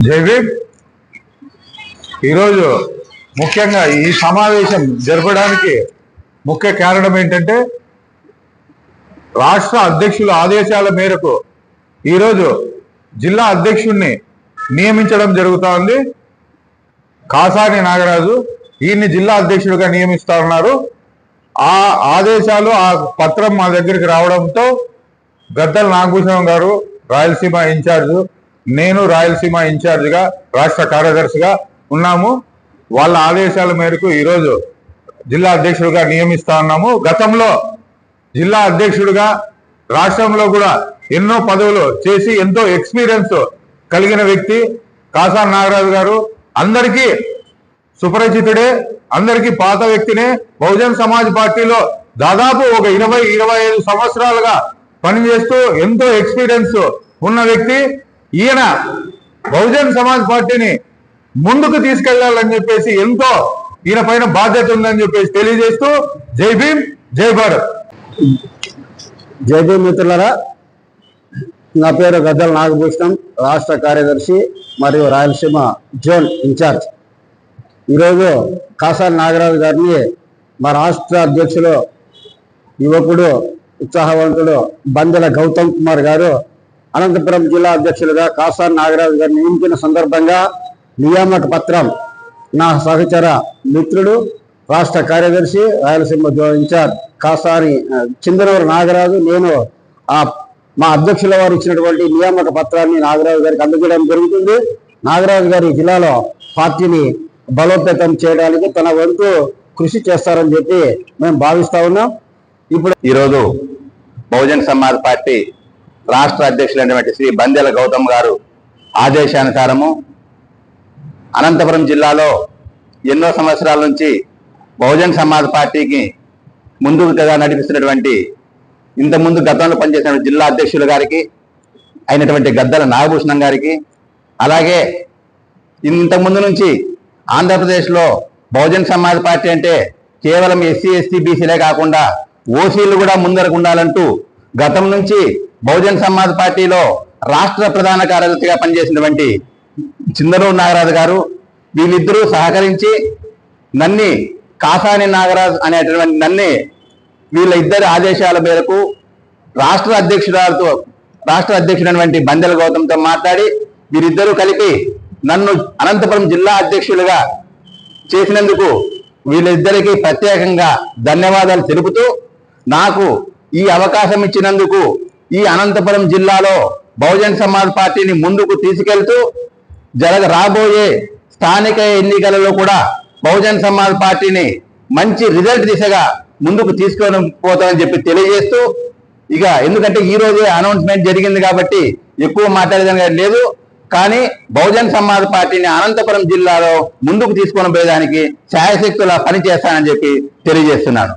జయవీర్ ఈరోజు ముఖ్యంగా ఈ సమావేశం జరపడానికి ముఖ్య కారణం ఏంటంటే రాష్ట్ర అధ్యక్షుల ఆదేశాల మేరకు ఈరోజు జిల్లా అధ్యక్షుడిని నియమించడం జరుగుతూ ఉంది కాసాని నాగరాజు ఈయన్ని జిల్లా అధ్యక్షుడిగా నియమిస్తా ఉన్నారు ఆ ఆదేశాలు ఆ పత్రం మా దగ్గరికి రావడంతో గద్దల నాగభూషణం గారు రాయలసీమ ఇన్ఛార్జ్ నేను రాయలసీమ ఇన్ఛార్జిగా రాష్ట్ర కార్యదర్శిగా ఉన్నాము. వాళ్ళ ఆదేశాల మేరకు ఈరోజు జిల్లా అధ్యక్షుడిగా నియమిస్తా ఉన్నాము. గతంలో జిల్లా అధ్యక్షుడిగా రాష్ట్రంలో కూడా ఎన్నో పదవులు చేసి ఎంతో ఎక్స్పీరియన్స్ కలిగిన వ్యక్తి కాసా నాగరాజు గారు. అందరికీ సుపరిచితుడే అందరికీ పాత వ్యక్తినే. బహుజన్ సమాజ్ పార్టీలో దాదాపు ఒక ఇరవై ఇరవై ఐదు సంవత్సరాలుగా పనిచేస్తూ ఎంతో ఎక్స్పీరియన్స్ ఉన్న వ్యక్తి. ఈయన బహుజన్ సమాజ్ పార్టీని ముందుకు తీసుకెళ్ళాలని చెప్పేసి ఎంతో ఈయన పైన బాధ్యత ఉందని చెప్పేసి తెలియజేస్తూ జై భీమ్ జై భారత్. జైబీ మిత్రులరా నా పేరు గద్దల నాగభూషణం రాష్ట్ర కార్యదర్శి మరియు రాయలసీమ జోన్ ఇన్ఛార్జ్. ఈరోజు కాసాని నాగరాజు గారిని మా రాష్ట్ర అధ్యక్షులు యువకుడు ఉత్సాహవంతుడు బందెల గౌతమ్ కుమార్ గారు అనంతపురం జిల్లా అధ్యక్షులుగా కాసాని నాగరాజు గారు నియమించిన సందర్భంగా నియామక పత్రం నా సహచర మిత్రుడు రాష్ట్ర కార్యదర్శి రాయలసీమ ఇన్ఛార్జ్ కాసాని చిందనూరు నాగరాజు నేను ఆ మా అధ్యక్షుల వారు ఇచ్చినటువంటి నియామక పత్రాన్ని నాగరాజు గారికి అందజేయడం జరుగుతుంది. నాగరాజు గారి జిల్లాలో పార్టీని బలోపేతం చేయడానికి తన వంతు కృషి చేస్తారని చెప్పి మేము భావిస్తా ఉన్నాం. ఇప్పుడు ఈరోజు బహుజన్ సమాజ్ పార్టీ రాష్ట్ర అధ్యక్షులైనటువంటి శ్రీ బందెల గౌతమ్ గారు ఆదేశానుసారము అనంతపురం జిల్లాలో ఎన్నో సంవత్సరాల నుంచి బహుజన్ సమాజ్ పార్టీకి ముందుగా నడిపిస్తున్నటువంటి ఇంతకుముందు గతంలో పనిచేసిన జిల్లా అధ్యక్షుల గారికి అయినటువంటి గద్దల నాగభూషణం గారికి అలాగే ఇంతకుముందు నుంచి ఆంధ్రప్రదేశ్లో బహుజన్ సమాజ్ పార్టీ అంటే కేవలం ఎస్సీ ఎస్టీ బీసీలే కాకుండా ఓసీలు కూడా ముందరకు ఉండాలంటూ గతం నుంచి బహుజన్ సమాజ్ పార్టీలో రాష్ట్ర ప్రధాన కార్యదర్శిగా పనిచేసినటువంటి చిందనూరు నాగరాజు గారు వీళ్ళిద్దరూ సహకరించి నన్ని కాసాని నాగరాజు అనేటటువంటి నన్ని వీళ్ళ ఇద్దరి ఆదేశాల మేరకు రాష్ట్ర అధ్యక్షురాలతో రాష్ట్ర అధ్యక్షుడైనటువంటి బందెల గౌతమ్తో మాట్లాడి వీరిద్దరూ కలిపి నన్ను అనంతపురం జిల్లా అధ్యక్షులుగా చేసినందుకు వీళ్ళిద్దరికీ ప్రత్యేకంగా ధన్యవాదాలు తెలుపుతూ నాకు ఈ అవకాశం ఇచ్చినందుకు ఈ అనంతపురం జిల్లాలో బహుజన్ సమాజ్ పార్టీని ముందుకు తీసుకెళ్తూ జరగ రాబోయే స్థానిక ఎన్నికలలో కూడా బహుజన్ సమాజ్ పార్టీని మంచి రిజల్ట్ దిశగా ముందుకు తీసుకొని పోతామని చెప్పి తెలియజేస్తూ ఇక ఎందుకంటే ఈ రోజే అనౌన్స్మెంట్ జరిగింది కాబట్టి ఎక్కువ మాట్లాడేదానికి లేదు కానీ బహుజన్ సమాజ్ పార్టీని అనంతపురం జిల్లాలో ముందుకు తీసుకొని పోయేదానికి ఛాయశక్తులా పనిచేస్తానని చెప్పి తెలియజేస్తున్నాను.